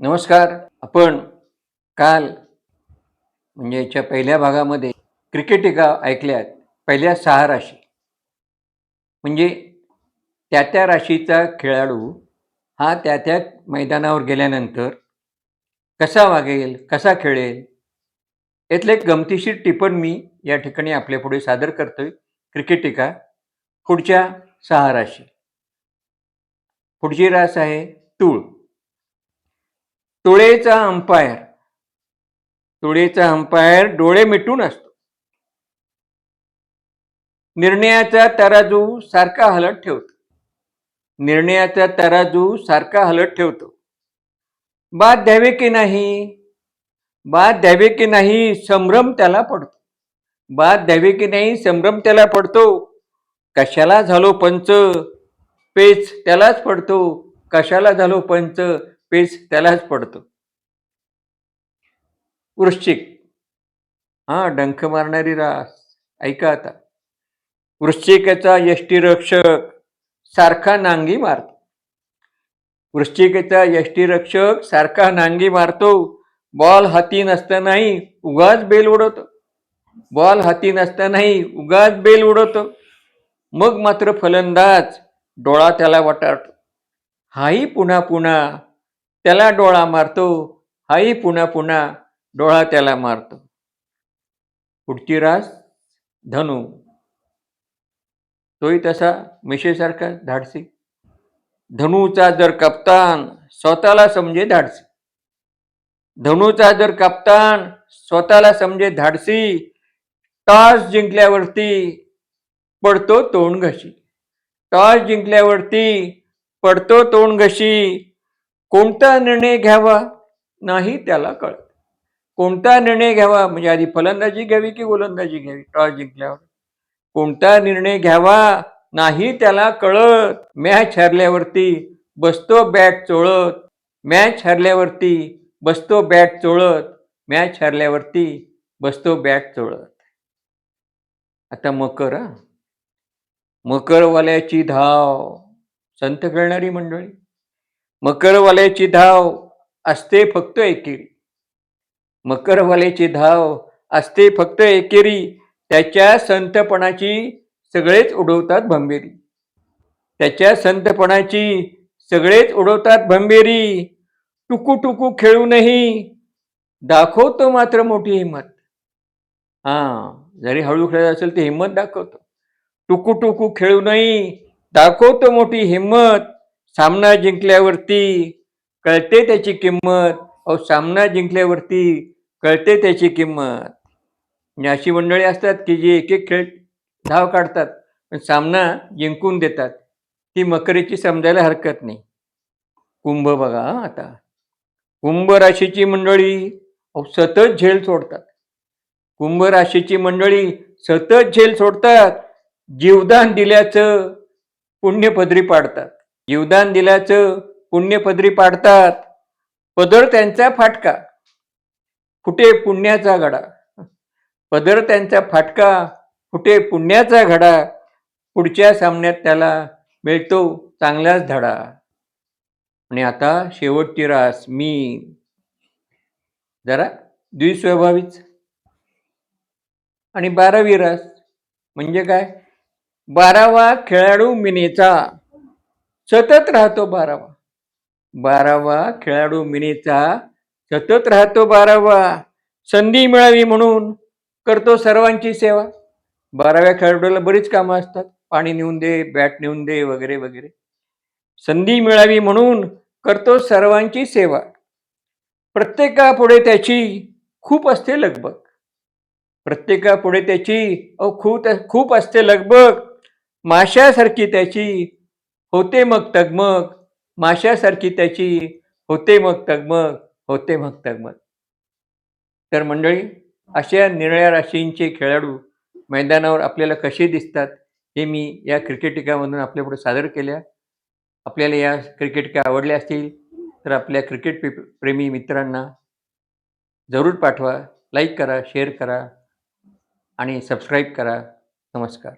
नमस्कार. आपण काल म्हणजे याच्या पहिल्या भागामध्ये क्रिकेटिका ऐकल्यात पहिल्या सहा राशी. म्हणजे त्या त्या राशीचा खेळाडू हा त्या त्या मैदानावर गेल्यानंतर कसा वागेल कसा खेळेल यातलं एक गमतीशीर टिपण मी या ठिकाणी आपल्यापुढे सादर करतोय क्रिकेटिका पुढच्या सहा राशी. पुढची रास आहे तूळ. तुळेचा अंपायर. तुळेचा अंपायर डोळे मिटून असतो. निर्णयाचा तराजू सारखा हलत ठेवतो. निर्णयाचा तराजू सारखा हलत ठेवतो. बाद द्यावे की नाही? बाद द्यावे की नाही संभ्रम त्याला पडतो. बाद द्यावे की नाही संभ्रम त्याला पडतो. कशाला झालो पंच? पेच त्यालाच पडतो. कशाला झालो पंच? पेच त्यालाच पडतो. वृश्चिक. हा डंख मारणारी रास. ऐका आता. वृश्चिकेचा यष्टीरक्षक सारखा नांगी मारतो. वृश्चिकेचा यष्टीरक्षक सारखा नांगी मारतो. बॉल हाती नसतानाही उगाच बेल उडवतो. बॉल हाती नसतानाही उगाच बेल उडवतो. मग मात्र फलंदाज डोळा त्याला वटारतो. हाही पुन्हा पुन्हा त्याला डोळा मारतो. हाही पुन्हा पुन्हा डोळा त्याला मारतो. पुढची रास धनु. तोही तसा मिशेसारखा धाडसी. धनुचा जर कप्तान स्वतःला समजे धाडसी. धनुचा जर कप्तान स्वतःला समजे धाडसी टॉस जिंकल्यावरती पडतो तोंड घशी. टॉस जिंकल्यावरती पडतो तोंड घशी कोणता निर्णय घ्यावा नाही त्याला कळत. कोणता निर्णय घ्यावा म्हणजे आधी फलंदाजी घ्यावी की गोलंदाजी घ्यावी? टॉस जिंकल्यावर. कोणता निर्णय घ्यावा नाही त्याला कळत. मॅच हरल्यावरती बसतो बॅट चोळत. मॅच हरल्यावरती बसतो बॅट चोळत. मॅच हरल्यावरती बसतो बॅट चोळत. आता मकर हा. मकरवाल्याची धाव. संत खेळणारी मंडळी. मकरवाल्याची धाव असते फक्त एकेरी. मकरवाल्याची धाव असते फक्त एकेरी त्याच्या संतपणाची सगळेच उडवतात भंबेरी. त्याच्या संतपणाची सगळेच उडवतात भंबेरी. टुकू टुकू खेळूनही दाखवतो मात्र मोठी हिंमत. हा जरी हळू खेळत असेल ते हिंमत दाखवतो. टुकू टुकू खेळूनही दाखवतो मोठी हिंमत. सामना जिंकल्यावरती कळते त्याची किंमत. अहो सामना जिंकल्यावरती कळते त्याची किंमत. म्हणजे अशी मंडळी असतात की जी एक एक खेळ धाव काढतात पण सामना जिंकून देतात. ती मकरेची समजायला हरकत नाही. कुंभ बघा आता. कुंभ राशीची मंडळी अहो सतत झेल सोडतात. कुंभ राशीची मंडळी सतत झेल सोडतात. जीवदान दिल्याचं पुण्यपदरी पाडतात. जीवदान दिल्याचं पुण्यपदरी पाडतात. पदर त्यांचा फाटका. फुटे पुण्याचा घडा. पदर त्यांचा फाटका फुटे पुण्याचा घडा. पुढच्या सामन्यात त्याला मिळतो चांगलाच धडा. आणि आता शेवटची रास मी. जरा द्विस्वभावीच. आणि बारावी रास म्हणजे काय? बारावा खेळाडू मिनेचा. सतत राहतो बारावा. बारावा खेळाडू मिनीचा सतत राहतो बारावा. संधी मिळावी म्हणून करतो सर्वांची सेवा. बाराव्या खेळाडूला बरीच कामं असतात. पाणी नेऊन दे बॅट नेऊन दे वगैरे वगैरे. संधी मिळावी म्हणून करतो सर्वांची सेवा. प्रत्येकापुढे त्याची खूप असते लगबग. प्रत्येकापुढे त्याची अहो खूप खूप असते लगबग. माशासारखी त्याची होते मग तगमग. माशासारखी त्याची होते मग तगमग होते मग तगमग. तर मंडळी अशा निळ्या राशींचे खेळाडू मैदानावर आपल्याला कसे दिसतात हे मी या क्रिकेटिकामधून आपल्यापुढे सादर केल्या. आपल्याला या क्रिकेटिका आवडल्या असतील तर आपल्या क्रिकेट प्रेमी मित्रांना जरूर पाठवा. लाईक करा शेअर करा आणि सबस्क्राईब करा. नमस्कार.